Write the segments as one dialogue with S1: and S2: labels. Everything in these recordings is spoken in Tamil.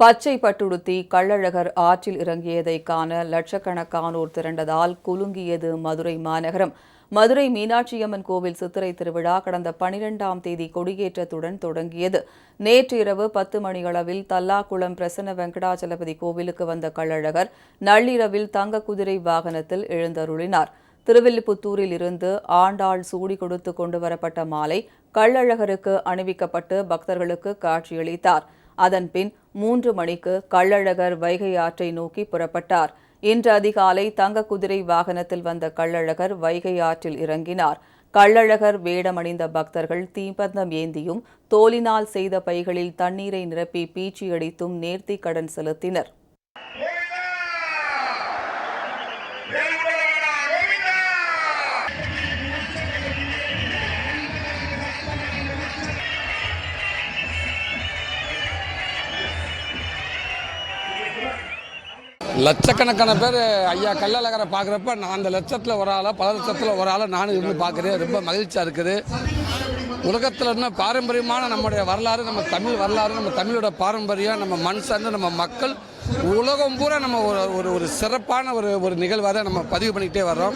S1: பச்சை பட்டுடுத்தி கள்ளழகர் ஆற்றில் இறங்கியதை காண லட்சக்கணக்கானோர் திரண்டதால் குலுங்கியது மதுரை மாநகரம். மதுரை மீனாட்சியம்மன் கோவில் சித்திரை திருவிழா கடந்த பனிரெண்டாம் தேதி கொடியேற்றத்துடன் தொடங்கியது. நேற்று இரவு பத்து மணியளவில் தல்லாக்குளம் பிரசன்ன வெங்கடாச்சலபதி கோவிலுக்கு வந்த கள்ளழகர் நள்ளிரவில் தங்க குதிரை வாகனத்தில் எழுந்தருளினார். திருவில்லிபுத்தூரில் இருந்து ஆண்டாள் சூடி கொடுத்து கொண்டு வரப்பட்ட மாலை கள்ளழகருக்கு அணிவிக்கப்பட்டு பக்தர்களுக்கு காட்சியளித்தார். அதன்பின் மூன்று மணிக்கு கள்ளழகர் வைகை ஆற்றை நோக்கி புறப்பட்டார். இன்று அதிகாலை தங்க குதிரை வாகனத்தில் வந்த கள்ளழகர் வைகை ஆற்றில் இறங்கினார். கள்ளழகர் வேடமணிந்த பக்தர்கள் தீப்பந்தம் ஏந்தியும் தோலினால் செய்த பைகளில் தண்ணீரை நிரப்பி பீச்சியடித்தும் நேர்த்தி கடன் செலுத்தினர்.
S2: லட்சக்கணக்கான பேர் ஐயா கல்லழகரை பார்க்குறப்ப நான் அந்த லட்சத்தில் ஒரு ஆளாக பல லட்சத்தில் ஒரு ஆளாக நானும் இருந்து பார்க்குறேன். ரொம்ப மகிழ்ச்சியாக இருக்குது. உலகத்தில் இருந்தால் பாரம்பரியமான நம்முடைய வரலாறு நம்ம தமிழ் வரலாறு நம்ம தமிழோட பாரம்பரியம் நம்ம மண் சார்ந்து நம்ம மக்கள் உலகம் பூரா நம்ம ஒரு ஒரு ஒரு சிறப்பான ஒரு ஒரு நிகழ்வாக தான் நம்ம பதிவு பண்ணிக்கிட்டே வர்றோம்.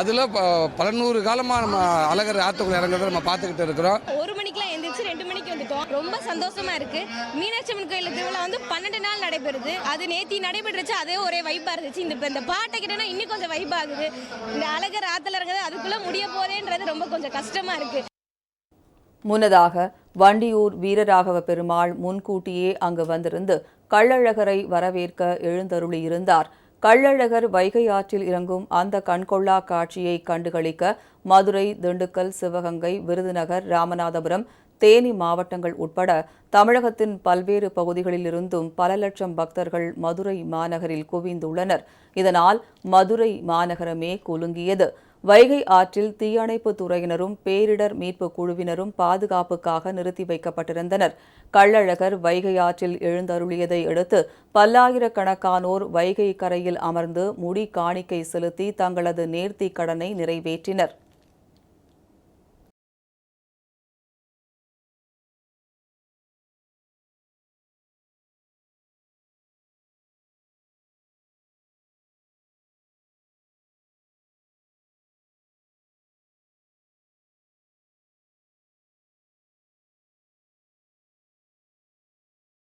S2: அதில் ப பல நூறு காலமாக நம்ம அழகர் ஆற்றுக்குள்ள இறங்குறத நம்ம பார்த்துக்கிட்டு இருக்கிறோம்.
S3: ஒரு மணிக்கெலாம் எழுந்திரிச்சு ரெண்டு மணிக்கு வந்துட்டோம் ரொம்ப சந்தோஷமாக இருக்குது மீனாட்சி அம்மன் கோயில் திருவிழா வந்து பன்னெண்டு நாள் நடைபெறுது. அது நேத்தி நடைபெற்றுச்சு அதே ஒரே வைப்பாக இருந்துச்சு. இந்த இந்த பாட்டை கிட்டனா இன்னும் கொஞ்சம் வைப்பாகுது இந்த அழகர் ஆற்றுல இறங்குறது அதுக்குள்ளே முடிய போதேன்றது ரொம்ப கொஞ்சம் கஷ்டமாக இருக்குது
S1: முன்னதாக வண்டியூர் வீரராகவ பெருமாள் முன்கூட்டியே அங்கு வந்திருந்து கள்ளழகரை வரவேற்க எழுந்தருளியிருந்தார். கள்ளழகர் வைகை ஆற்றில் இறங்கும் அந்த கண்கொள்ளா காட்சியை கண்டுகளிக்க மதுரை திண்டுக்கல் சிவகங்கை விருதுநகர் ராமநாதபுரம் தேனி மாவட்டங்கள் உட்பட தமிழகத்தின் பல்வேறு பகுதிகளிலிருந்தும் பல லட்சம் பக்தர்கள் மதுரை மாநகரில் குவிந்துள்ளனர். இதனால் மதுரை மாநகரமே குலுங்கியது. வைகை ஆற்றில் தீயணைப்பு துறையினரும் பேரிடர் மீட்பு குழுவினரும் பாதுகாப்புக்காக நிறுத்தி வைக்கப்பட்டிருந்தனர். கள்ளழகர் வைகை ஆற்றில் எழுந்தருளியதை அடுத்து பல்லாயிரக்கணக்கானோர் வைகை கரையில் அமர்ந்து முடி காணிக்கை செலுத்தி தங்களது நேர்த்திக் கடனை நிறைவேற்றினர்.